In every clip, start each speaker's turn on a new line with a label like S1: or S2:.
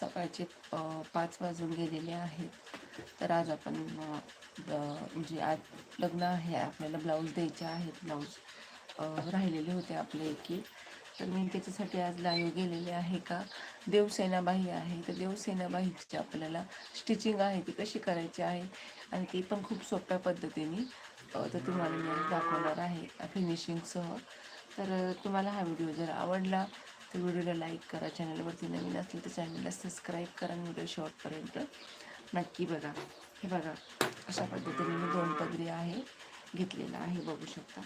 S1: सकाळचे पाच वाजून गेलेले आहेत. तर आज आपण म्हणजे आज लग्न आहे आपल्याला ब्लाऊज द्यायचे आहेत ब्लाऊज राहिलेले होते आपले की तर मी त्याच्यासाठी आज लाईव्ह गेलेले आहे का? देवसेनाबाई आहे. तर देवसेनाबाईची आपल्याला स्टिचिंग आहे ती कशी करायची आहे? आणि ती पण खूप सोप्या पद्धतीने तर तुम्हाला मी दाखवणार आहे फिनिशिंगसह तर तुम्हाला हा व्हिडिओ जर आवडला तर व्हिडिओला लाईक करा चॅनलवरती नवीन असेल तर चॅनलला सबस्क्राईब करा आणि व्हिडिओ शॉर्टपर्यंत नक्की बघा. हे बघा अशा पद्धतीने मी दोन पदरी आहे घेतलेला आहे बघू शकता.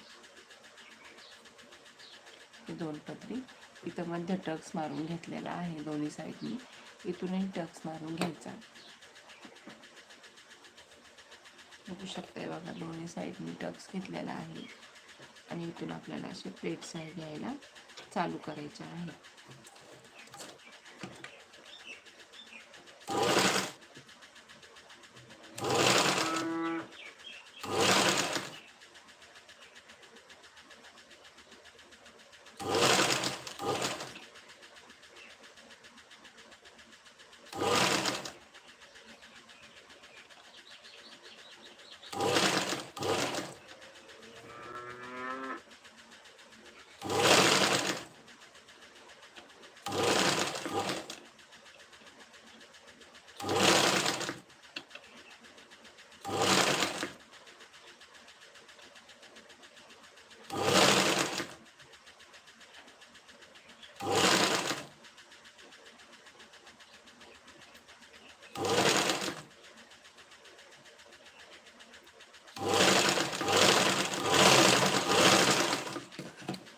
S1: हे दोन पदरी. इथं मध्य टक्स मारून घेतलेला आहे दोन्ही साईडनी इथूनही टक्स मारून घ्यायचा. बघू शकताय बघा दोन्ही साईडनी टक्स घेतलेला आहे. आणि इथून आपल्याला असे प्लेट्स आहे घ्यायला चालू करायच्या आहे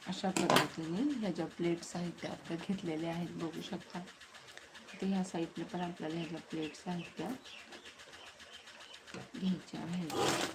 S1: अशा पद्धतीने ह्या ज्या प्लेट्स आहेत त्या आपल्या घेतलेल्या आहेत बघू शकता. तर ह्या साईडनं पण आपल्याला ह्या ज्या प्लेट्स आहेत त्या. घ्यायच्या आहेत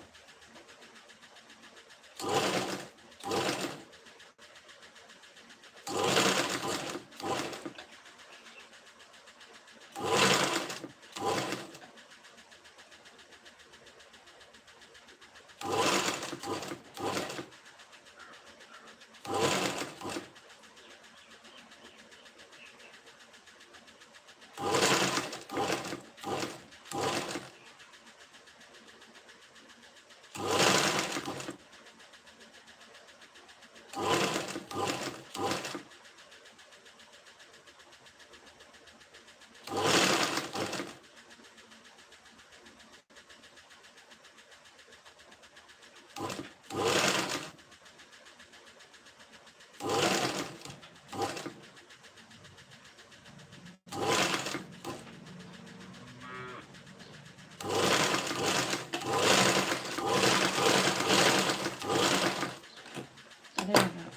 S1: अरे बघा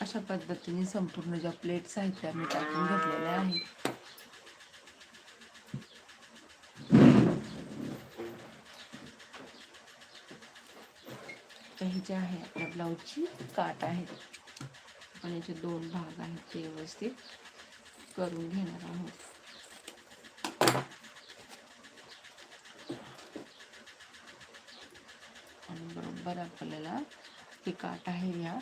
S1: अशा पद्धतीने संपूर्ण ज्या प्लेट्स आहेत त्या मी टाकून घेतलेल्या आहेत. हे जे आहे आपल्या ब्लाऊजची काट आहेत आपण याचे दोन भाग आहेत ते व्यवस्थित करून घेणार आहोत. आणि बरोबर आपल्याला ही काट आहे या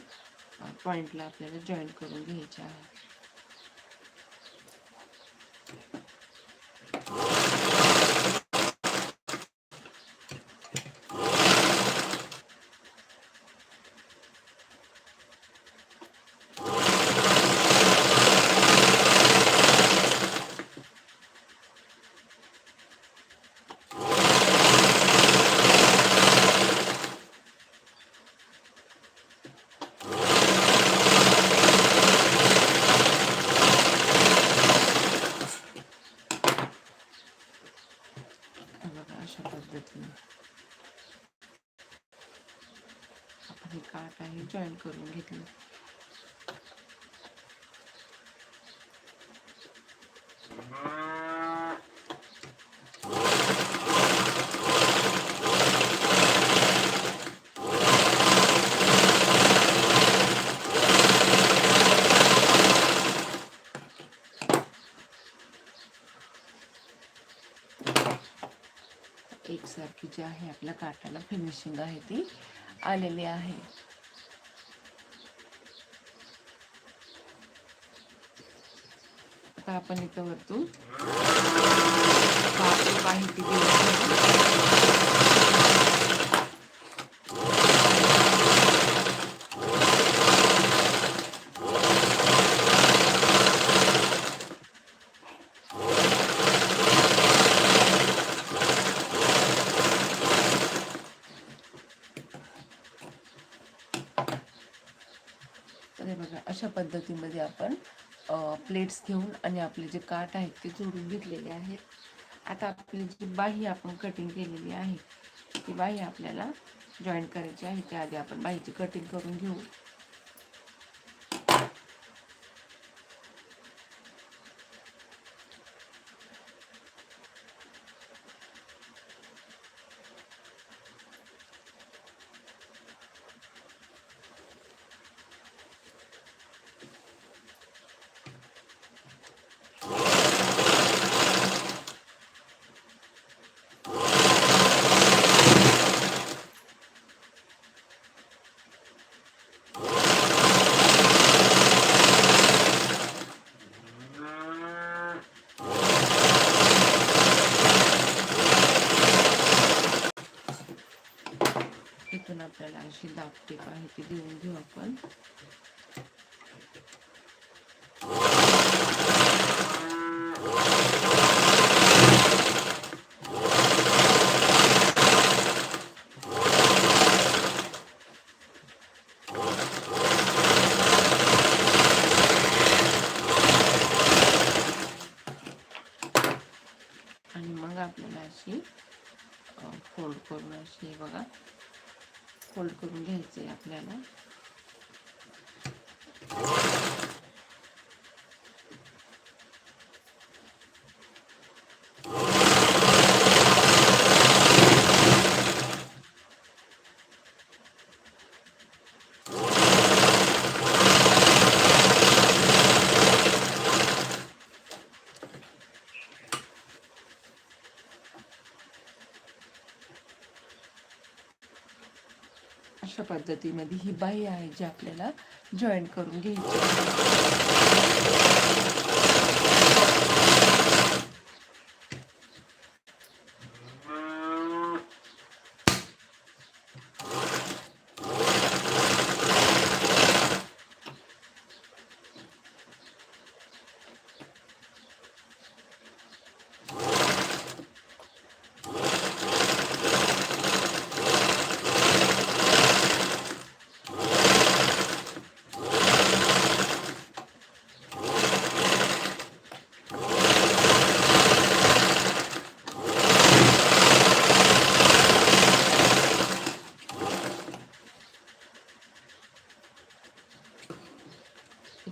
S1: पॉइंटला आपल्याला जॉईन करून घ्यायचे आहे हे बघा अशा पद्धतीने आपण हे काट आहे जॉईन करून घेतले एकसारखी जी आहे आपल्या काटाला फिनिशिंग आहे ती. आलेली आहे. आता आपण इथं वरतून आपली माहिती दिली तर हे बघा अशा पद्धतीमध्ये आपण प्लेट्स घेऊन आणि आपले जे काठ आहेत ते जोडून घेतलेले आहेत. आता आपली जी बाही आपण कटिंग केलेली आहे ती बाही आपल्याला जॉईन करायची आहे. त्याआधी आपण बाहीची कटिंग करून घेऊ इथून आपल्याला अशी दाबटीप आहे ती देऊन घेऊ आपण आणि मग आपल्याला अशी फोल्ड करून अशी हे बघा फोल्ड करून घ्यायचे आहे आपल्याला अशा पद्धतीमध्ये ही बाई आहे जी आपल्याला जॉईन करून घ्यायची.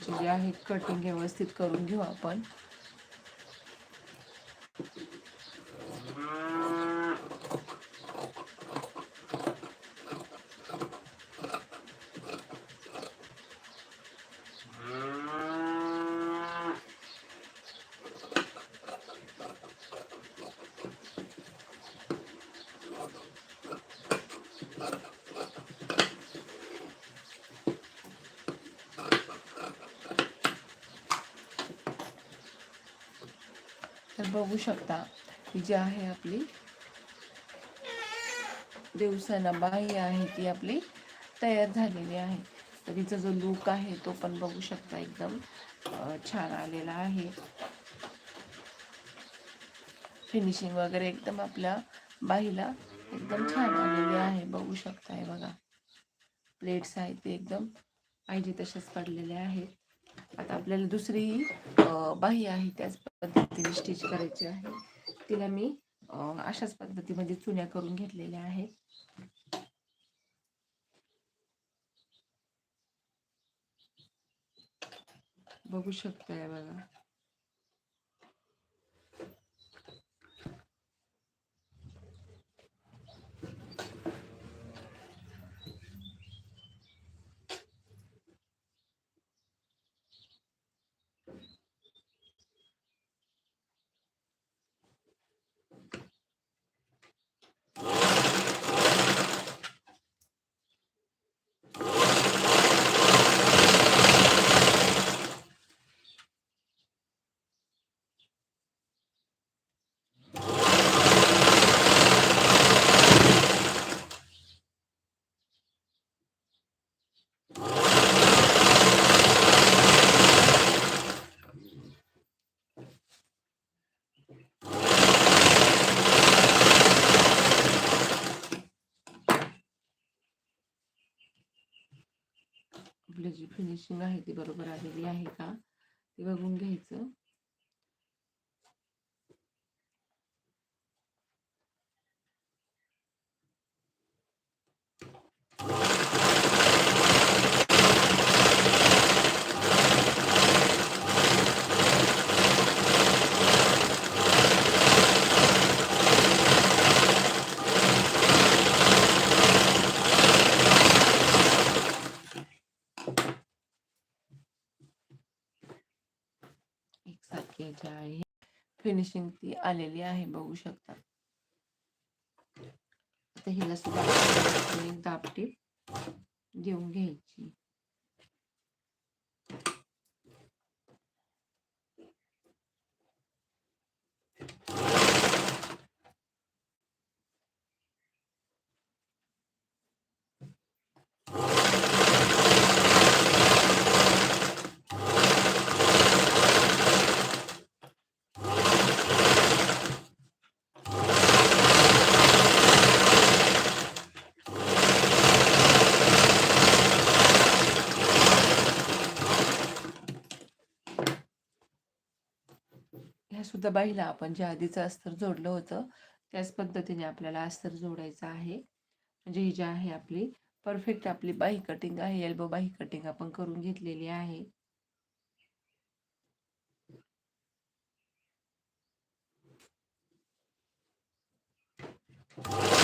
S1: यांची जी आहे कटिंग व्यवस्थित करून घेऊ आपण. तर बघू शकता ही जी आहे आपली दिवसाना बाही आहे ती आपली तयार झालेली आहे. तर हिचा जो लुक आहे तो पण बघू शकता एकदम छान आलेला आहे. फिनिशिंग वगैरे एकदम आपल्या बाईला एकदम छान आलेली आहे. बघू शकताय बघा. प्लेट्स आहेत ते एकदम पाहिजे तसेच पडलेले आहेत. आता आपल्याला दुसरी बाही आहे त्याच पद्धतीने स्टिच करायची आहे. तिला मी अशाच पद्धतीमध्ये चुन्या करून घेतलेल्या आहेत. बघू शकताय बघा. जी फिनिशिंग आहे ती बरोबर आलेली आहे का? ते बघून घ्यायचं. you जे आहे फिनिशिंग ती आलेली आहे बघू शकता. आता हिला सुद्धा दाबटीप देऊन घ्यायची. ह्या सुद्धा बाईला आपण जे आधीचं अस्तर जोडलं होतं त्याच पद्धतीने आपल्याला अस्तर जोडायचं आहे. म्हणजे ही जी आहे आपली परफेक्ट आपली बाही कटिंग आहे एल्बो बाही कटिंग आपण करून घेतलेली आहे. you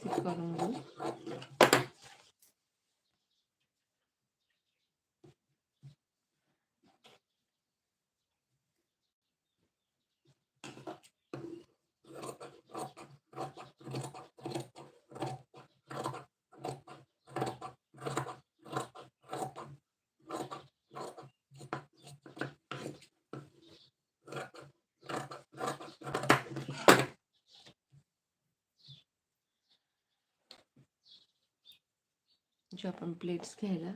S1: ते आपण व्यवस्थित करून घेऊ जी आपण प्लेट्स घ्यायला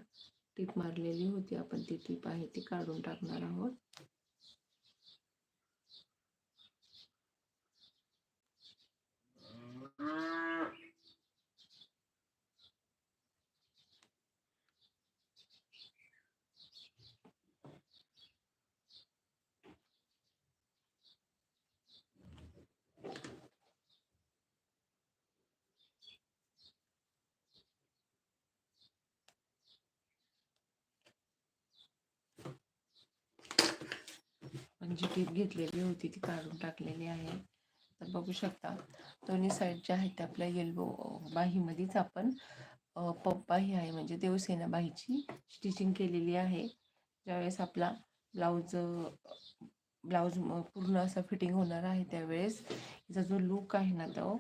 S1: टीप मारलेली होती आपण ती टीप आहे ती काढून टाकणार आहोत. जी टीप घेतलेली होती ती काढून टाकलेली आहे. तर बघू शकता दोन्ही साईड ज्या आहेत त्या आपल्या येल्बो बाहीमध्येच आपण पप्पाही पप बाही आहे. म्हणजे देवसेना बाहीची स्टिचिंग केलेली आहे. ज्यावेळेस आपला ब्लाऊज ब्लाऊज पूर्ण असा फिटिंग होणार आहे त्यावेळेस याचा जो लुक आहे ना तो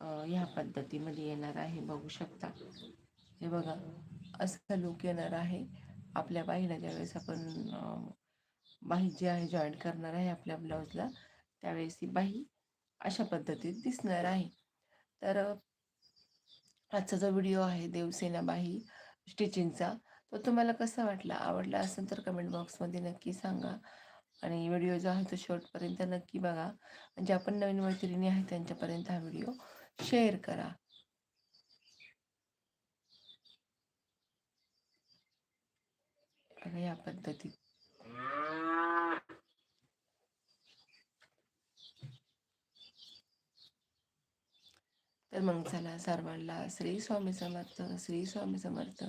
S1: ह्या पद्धतीमध्ये येणार आहे. बघू शकता. हे बघा असा लुक येणार आहे. आपल्या बाईला ज्यावेळेस आपण बाही जी आहे जॉईन करणार आहे आपल्या ब्लाऊजला त्यावेळेस ही बाही अशा पद्धतीत दिसणार आहे. तर आजचा जो व्हिडिओ आहे देवसेना बाही स्टिचिंगचा तो तुम्हाला कसा वाटला? आवडला असेल तर कमेंट बॉक्समध्ये नक्की सांगा. आणि व्हिडिओ जो आहे तो शेवटपर्यंत नक्की बघा. म्हणजे आपण नवीन मैत्रिणी आहे त्यांच्यापर्यंत हा व्हिडिओ शेअर करा. या पद्धतीत. तर मग चला सर्वांना श्री स्वामी समर्थ श्री स्वामी समर्थ.